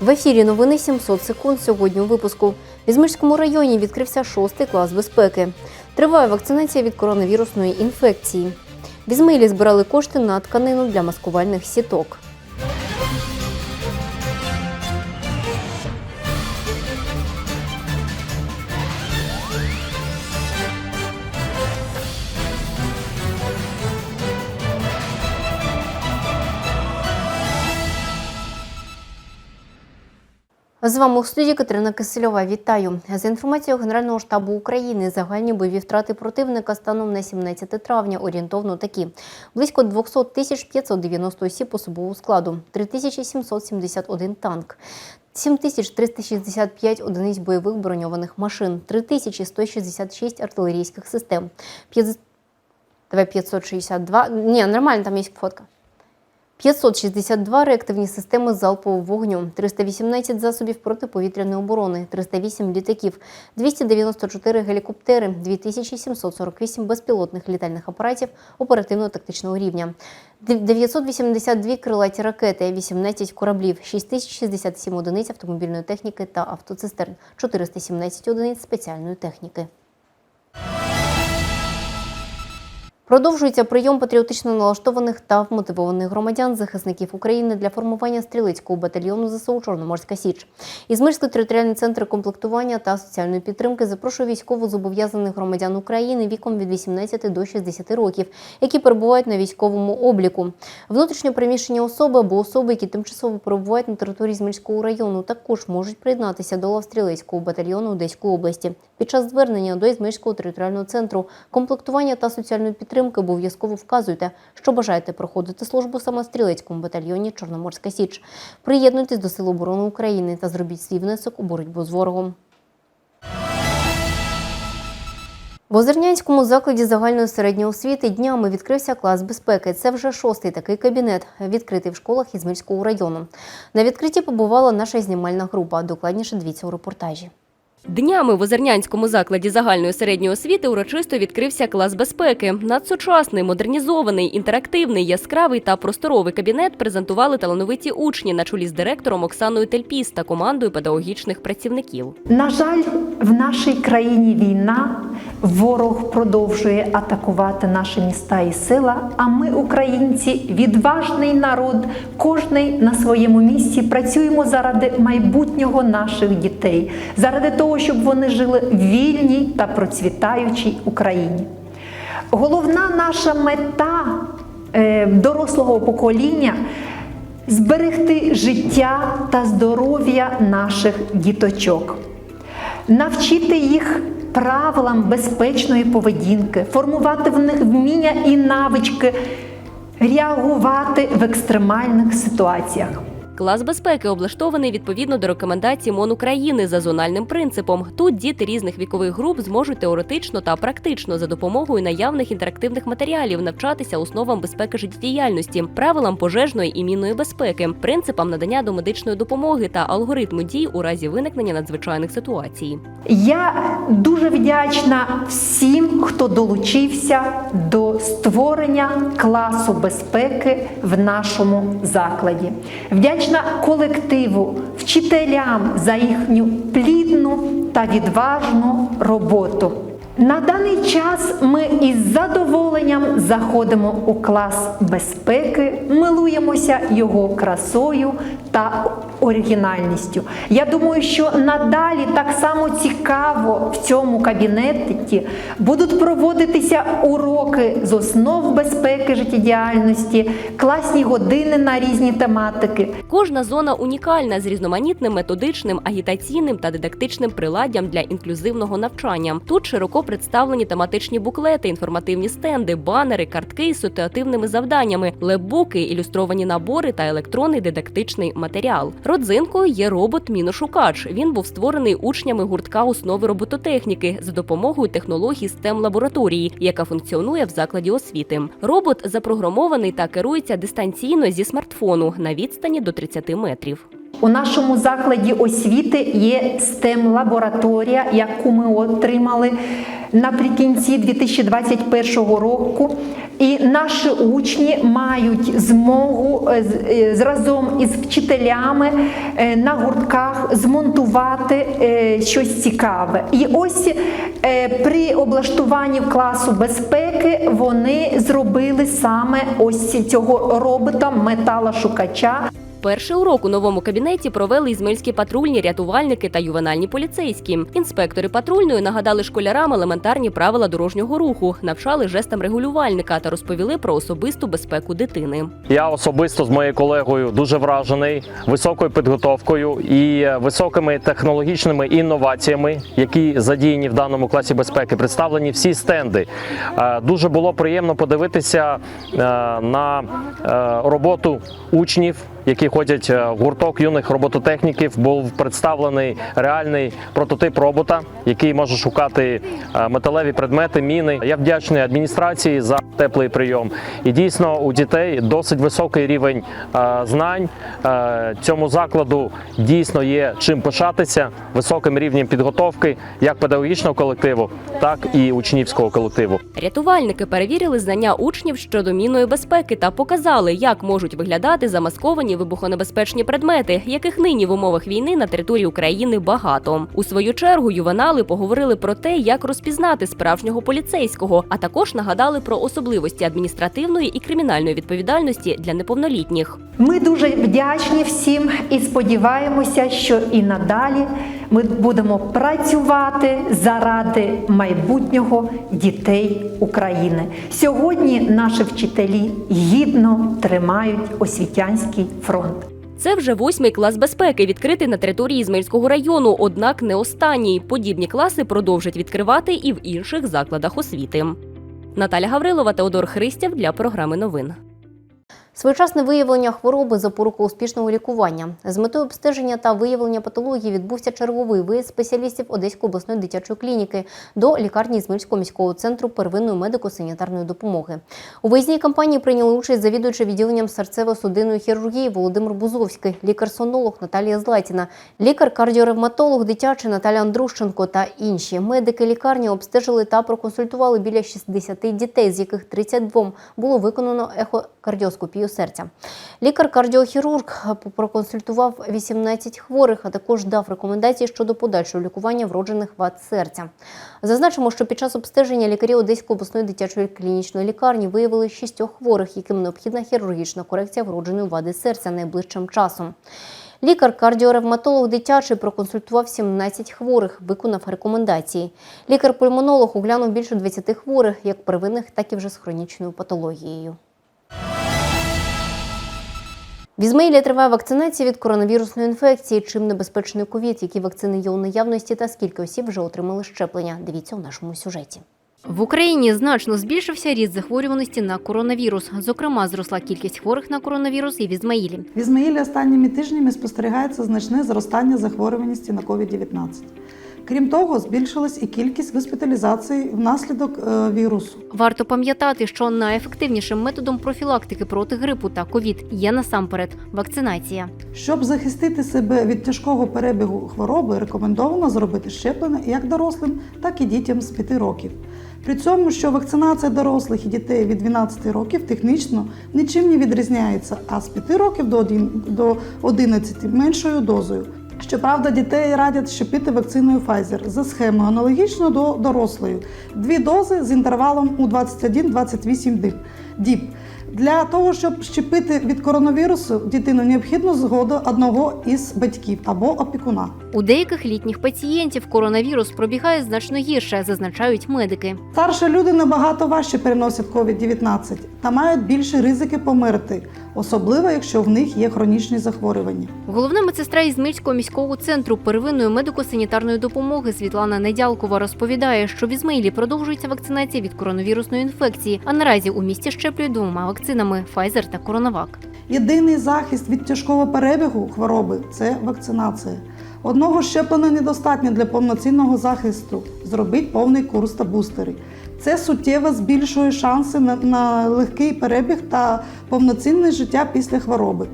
В ефірі новини 700 секунд. Сьогодні у випуску. В Ізмирському районі відкрився шостий клас безпеки. Триває вакцинація від коронавірусної інфекції. В Ізмаїлі збирали кошти на тканину для маскувальних сіток. З вами у студії Катерина Кисельова. Вітаю. За інформацією Генерального штабу України, загальні бойові втрати противника станом на 17 травня орієнтовно такі: близько 200 тисяч 590 осіб особового складу, 3771 танк. 7365 одиниць бойових броньованих машин, 3166 артилерійських систем, 5... Давай 562, ні, нормально, там є фотка. 562 реактивні системи залпового вогню, 318 засобів протиповітряної оборони, 308 літаків, 294 гелікоптери, 2748 безпілотних літальних апаратів оперативно-тактичного рівня, 982 крилаті ракети, 18 кораблів, 6067 одиниць автомобільної техніки та автоцистерн, 417 одиниць спеціальної техніки. Продовжується прийом патріотично налаштованих та вмотивованих громадян, захисників України для формування стрілецького батальйону ЗСУ Чорноморська Січ. Ізмирський територіальний центр комплектування та соціальної підтримки запрошує військово-зобов'язаних громадян України віком від 18 до 60 років, які перебувають на військовому обліку. Внутрішньо переміщені особи або особи, які тимчасово перебувають на території Ізмирського району, також можуть приєднатися до лав стрілецького батальйону Одеської області. Під час звернення до Ізмирського територіального центру комплектування та соціальної підтримки обов'язково вказуйте, що бажаєте проходити службу саме в стрілецькому батальйоні Чорноморська Січ. Приєднуйтесь до Сил оборони України та зробіть свій внесок у боротьбу з ворогом. В Озернянському закладі загальної середньої освіти днями відкрився клас безпеки. Це вже шостий такий кабінет, відкритий в школах Ізмільського району. На відкритті побувала наша знімальна група. Докладніше дивіться у репортажі. Днями в Озернянському закладі загальної середньої освіти урочисто відкрився клас безпеки. Надсучасний, модернізований, інтерактивний, яскравий та просторовий кабінет презентували талановиті учні на чолі з директором Оксаною Тельпіс та командою педагогічних працівників. На жаль, в нашій країні війна, ворог продовжує атакувати наші міста і села. А ми, українці, відважний народ, кожний на своєму місці працюємо заради майбутнього наших дітей, заради того, щоб вони жили в вільній та процвітаючій Україні. Головна наша мета е, дорослого покоління зберегти життя та здоров'я наших діточок, навчити їх правилам безпечної поведінки, формувати в них вміння і навички, реагувати в екстремальних ситуаціях. Клас безпеки облаштований відповідно до рекомендацій МОН України за зональним принципом. Тут діти різних вікових груп зможуть теоретично та практично за допомогою наявних інтерактивних матеріалів навчатися основам безпеки життєдіяльності, правилам пожежної і мінної безпеки, принципам надання домедичної допомоги та алгоритму дій у разі виникнення надзвичайних ситуацій. Я дуже вдячна всім, хто долучився до створення класу безпеки в нашому закладі. Вдячна колективу, вчителям за їхню плідну та відважну роботу. На даний час ми із задоволенням заходимо у клас безпеки, милуємося його красою та оригінальністю. Я думаю, що надалі так само цікаво в цьому кабінеті будуть проводитися уроки з основ безпеки життєдіяльності, класні години на різні тематики. Кожна зона унікальна з різноманітним методичним, агітаційним та дидактичним приладдям для інклюзивного навчання. Тут широко представлені тематичні буклети, інформативні стенди, банери, картки із ситуативними завданнями, лепбуки, ілюстровані набори та електронний дидактичний матеріал. Родзинкою є робот Міношукач. Він був створений учнями гуртка основи робототехніки за допомогою технологій STEM лабораторії, яка функціонує в закладі освіти. Робот запрограмований та керується дистанційно зі смартфону на відстані до 30 метрів. У нашому закладі освіти є STEM лабораторія, яку ми отримали наприкінці 2021 року. І наші учні мають змогу е, е, разом із вчителями е, на гуртках змонтувати щось цікаве. І ось при облаштуванні класу безпеки вони зробили саме ось цього робота металошукача. Перший урок у новому кабінеті провели ізмельські патрульні, рятувальники та ювенальні поліцейські. Інспектори патрульної нагадали школярам елементарні правила дорожнього руху, навчали жестам регулювальника та розповіли про особисту безпеку дитини. Я особисто з моєю колегою дуже вражений високою підготовкою і високими технологічними інноваціями, які задіяні в даному класі безпеки. Представлені всі стенди. Е, Дуже було приємно подивитися е, на е, роботу учнів. Які ходять е, в гурток юних робототехніків, був представлений реальний прототип робота, який може шукати е, металеві предмети, міни. Я вдячний адміністрації за теплий прийом. І дійсно у дітей досить високий рівень е, знань. Цьому закладу дійсно є чим пишатися високим рівнем підготовки як педагогічного колективу, так і учнівського колективу. Рятувальники перевірили знання учнів щодо мінної безпеки та показали, як можуть виглядати замасковані вибухонебезпечні предмети, яких нині в умовах війни на території України багато. У свою чергу ювенали поговорили про те, як розпізнати справжнього поліцейського, а також нагадали про особливості адміністративної і кримінальної відповідальності для неповнолітніх. Ми дуже вдячні всім і сподіваємося, що і надалі ми будемо працювати заради майбутнього дітей України. Сьогодні наші вчителі гідно тримають освітянський фронт. Це вже восьмий клас безпеки, відкритий на території Ізмельського району, однак не останній. Подібні класи продовжать відкривати і в інших закладах освіти. Наталя Гаврилова, Теодор Христєв для програми новин. Своєчасне виявлення хвороби запорука успішного лікування. З метою обстеження та виявлення патології відбувся черговий виїзд спеціалістів Одеської обласної дитячої клініки до лікарні Ізмельського міського центру первинної медико-санітарної допомоги. У виїзній кампанії прийняли участь завідуючи відділенням серцево-судинної хірургії Володимир Бузовський, лікар-сонолог Наталія Златіна, лікар-кардіоревматолог дитячий Наталя Андрущенко та інші. Медики лікарні обстежили та проконсультували біля 60 дітей, з яких 32 було виконано ехокардіоскопію серця. Лікар-кардіохірург проконсультував 18 хворих, а також дав рекомендації щодо подальшого лікування вроджених вад серця. Зазначимо, що під час обстеження лікарі Одеської обласної дитячої клінічної лікарні виявили шістьох хворих, яким необхідна хірургічна корекція вродженої вади серця найближчим часом. Лікар-кардіоревматолог дитячий проконсультував 17 хворих, виконав рекомендації. Лікар-пульмонолог оглянув більше 20 хворих, як первинних, так і вже з хронічною патологією. В Ізмаїлі триває вакцинація від коронавірусної інфекції. Чим небезпечний ковід, які вакцини є у наявності та скільки осіб вже отримали щеплення. Дивіться у нашому сюжеті. В Україні значно збільшився ріст захворюваності на коронавірус. Зокрема, зросла кількість хворих на коронавірус і в Ізмаїлі. В Ізмаїлі останніми тижнями спостерігається значне зростання захворюваності на COVID-19. Крім того, збільшилась і кількість госпіталізацій внаслідок е, вірусу. Варто пам'ятати, що найефективнішим методом профілактики проти грипу та ковід є насамперед вакцинація. Щоб захистити себе від тяжкого перебігу хвороби, рекомендовано зробити щеплення як дорослим, так і дітям з 5 років. При цьому, що вакцинація дорослих і дітей від 12 років технічно нічим не відрізняється, а з 5 років до один- до 11 меншою дозою. Щоправда, дітей радять щепити вакциною Pfizer за схемою аналогічно до дорослої. Дві дози з інтервалом у 21-28 діб-. Для того, щоб щепити від коронавірусу дитину, необхідно згода одного із батьків або опікуна. У деяких літніх пацієнтів коронавірус пробігає значно гірше, зазначають медики. Старші люди набагато важче переносять COVID-19 та мають більші ризики померти, особливо якщо в них є хронічні захворювання. Головна медсестра Ізмільського міського центру первинної медико-санітарної допомоги Світлана Недялкова розповідає, що в Ізмаїлі продовжується вакцинація від коронавірусної інфекції, а наразі у місті щеплюють двома вакцинами Pfizer та CoronaVac. Єдиний захист від тяжкого перебігу хвороби це вакцинація. Одного щеплення недостатньо для повноцінного захисту. Зробіть повний курс та бустери. Це суттєво збільшує шанси на легкий перебіг та повноцінне життя після хвороби.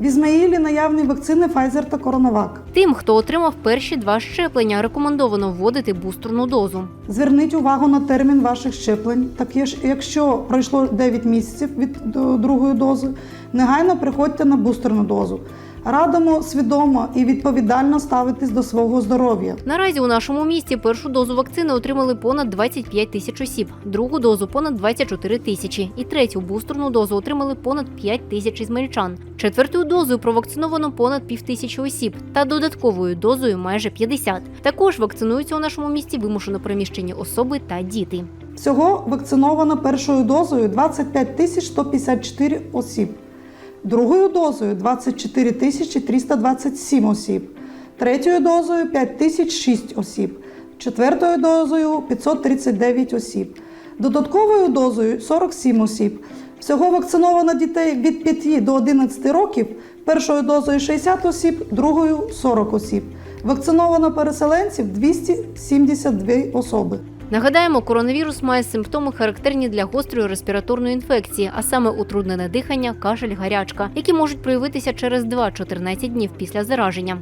В Ізмаїлі наявні вакцини Pfizer та Коронавак. Тим, хто отримав перші два щеплення, рекомендовано вводити бустерну дозу. Зверніть увагу на термін ваших щеплень. Так якщо пройшло 9 місяців від другої дози, негайно приходьте на бустерну дозу. Радимо свідомо і відповідально ставитись до свого здоров'я. Наразі у нашому місті першу дозу вакцини отримали понад 25 тисяч осіб, другу дозу понад 24 тисячі і третю бустерну дозу отримали понад 5 тисяч ізмельчан. Четвертою дозою провакциновано понад півтисячі осіб та додатковою дозою майже 50. Також вакцинуються у нашому місті вимушено переміщені особи та діти. Всього вакциновано першою дозою 25 тисяч 154 осіб, другою дозою 24 тисячі 327 осіб, третьою дозою 5 тисяч 6 осіб, четвертою дозою 539 осіб, додатковою дозою 47 осіб. Всього вакциновано дітей від 5 до 11 років першою дозою 60 осіб, другою 40 осіб. Вакциновано переселенців 272 особи. Нагадаємо, коронавірус має симптоми характерні для гострої респіраторної інфекції, а саме утруднене дихання, кашель, гарячка, які можуть проявитися через 2-14 днів після зараження.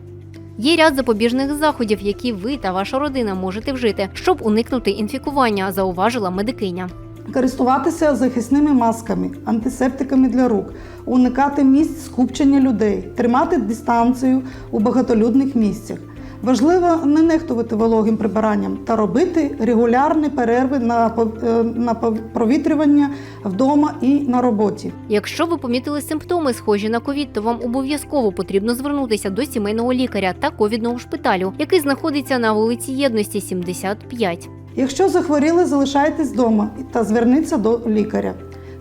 Є ряд запобіжних заходів, які ви та ваша родина можете вжити, щоб уникнути інфікування, зауважила медикиня. користуватися захисними масками, антисептиками для рук, уникати місць скупчення людей, тримати дистанцію у багатолюдних місцях. Важливо не нехтувати вологим прибиранням та робити регулярні перерви на е, на провітрювання вдома і на роботі. Якщо ви помітили симптоми, схожі на ковід, то вам обов'язково потрібно звернутися до сімейного лікаря та ковідного шпиталю, який знаходиться на вулиці Єдності 75. Якщо захворіли, залишайтесь вдома та зверніться до лікаря.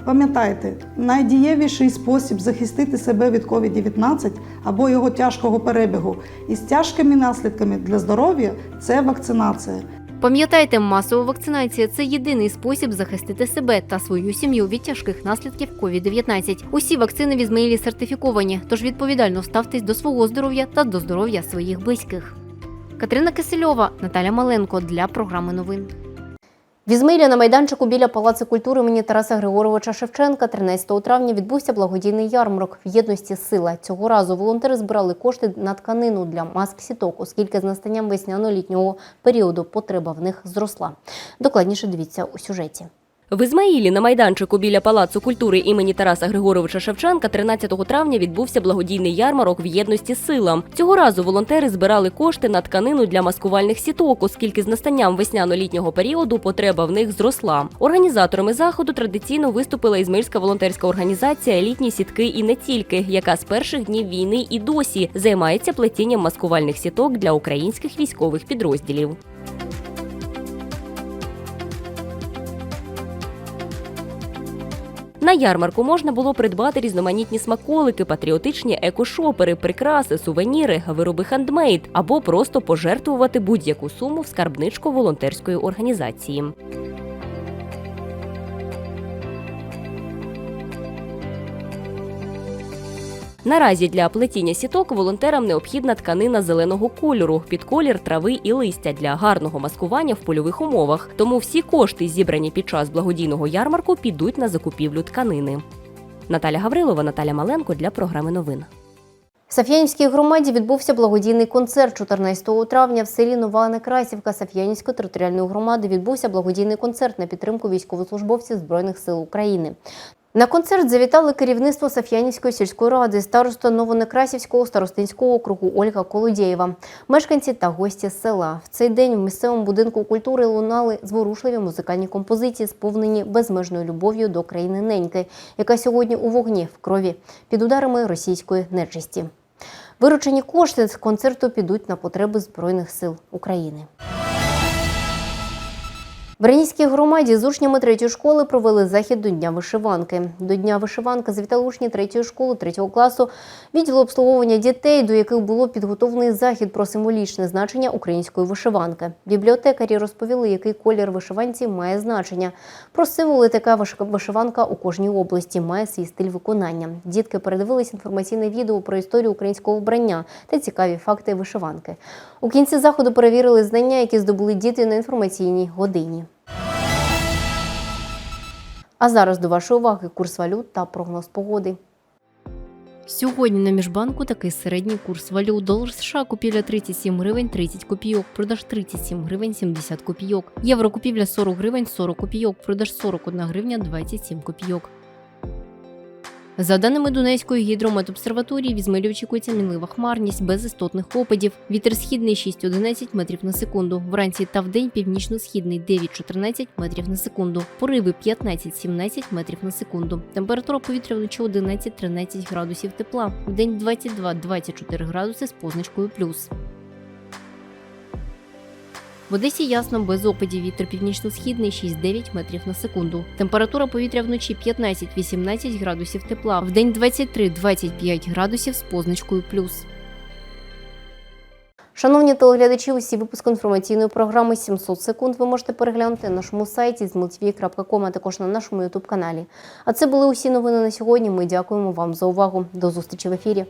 Пам'ятайте, найдієвіший спосіб захистити себе від COVID-19 або його тяжкого перебігу із тяжкими наслідками для здоров'я це вакцинація. Пам'ятайте, масова вакцинація це єдиний спосіб захистити себе та свою сім'ю від тяжких наслідків COVID-19. Усі вакцини в Ізмаїлі сертифіковані, тож відповідально ставтесь до свого здоров'я та до здоров'я своїх близьких. Катерина Кисельова, Наталя Маленко для програми новин. В Ізмаїлі на майданчику біля Палацу культури імені Тараса Григоровича Шевченка 13 травня відбувся благодійний ярмарок в єдності сила. Цього разу волонтери збирали кошти на тканину для маск сіток, оскільки з настанням весняно-літнього періоду потреба в них зросла. Докладніше дивіться у сюжеті. В Ізмаїлі на майданчику біля Палацу культури імені Тараса Григоровича Шевченка 13 травня відбувся благодійний ярмарок в єдності сила. Цього разу волонтери збирали кошти на тканину для маскувальних сіток, оскільки з настанням весняно-літнього періоду потреба в них зросла. Організаторами заходу традиційно виступила ізмаїльська волонтерська організація Літні сітки і не тільки, яка з перших днів війни і досі займається плетінням маскувальних сіток для українських військових підрозділів. На ярмарку можна було придбати різноманітні смаколики, патріотичні екошопери, прикраси, сувеніри, вироби хандмейд або просто пожертвувати будь-яку суму в скарбничку волонтерської організації. Наразі для плетіння сіток волонтерам необхідна тканина зеленого кольору під колір трави і листя для гарного маскування в польових умовах. Тому всі кошти, зібрані під час благодійного ярмарку, підуть на закупівлю тканини. Наталя Гаврилова, Наталя Маленко для програми новин. В Саф'янівській громаді відбувся благодійний концерт 14 травня в селі Нова Некрасівка Саф'янівської територіальної громади. Відбувся благодійний концерт на підтримку військовослужбовців Збройних сил України. На концерт завітали керівництво Саф'янівської сільської ради, староста Новонекрасівського старостинського округу Ольга Колодєєва, мешканці та гості села. В цей день в місцевому будинку культури лунали зворушливі музикальні композиції, сповнені безмежною любов'ю до країни неньки, яка сьогодні у вогні в крові під ударами російської нечисті. Виручені кошти з концерту підуть на потреби Збройних сил України. В Ренійській громаді з учнями третьої школи провели захід до Дня вишиванки. До Дня вишиванки завітали учні третьої школи, третього класу, відділу обслуговування дітей, до яких було підготовлений захід про символічне значення української вишиванки. Бібліотекарі розповіли, який колір вишиванці має значення. Про символи така виш- вишиванка у кожній області має свій стиль виконання. Дітки передивились інформаційне відео про історію українського вбрання та цікаві факти вишиванки. У кінці заходу перевірили знання, які здобули діти на інформаційній годині. А зараз до вашої уваги курс валют та прогноз погоди. Сьогодні на міжбанку такий середній курс валют. Долар США купівля 37 гривень 30 копійок, продаж 37 гривень 70 копійок. Євро купівля 40 гривень 40 копійок, продаж 41 гривня 27 копійок. За даними Донецької гідрометобсерваторії, в Ізмаїлі очікується мінлива хмарність без істотних опадів. Вітер східний 6-11 метрів на секунду. Вранці та вдень північно-східний 9-14 метрів на секунду. Пориви 15-17 метрів на секунду. Температура повітря вночі 11-13 градусів тепла. Вдень 22-24 градуси з позначкою плюс. В Одесі ясно без опадів вітер північно-східний 6-9 метрів на секунду. Температура повітря вночі 15-18 градусів тепла, вдень 23-25 градусів з позначкою плюс. Шановні телеглядачі, усі випуски інформаційної програми 700 секунд ви можете переглянути на нашому сайті zmltv.com, а також на нашому ютуб каналі. А це були усі новини на сьогодні. Ми дякуємо вам за увагу. До зустрічі в ефірі.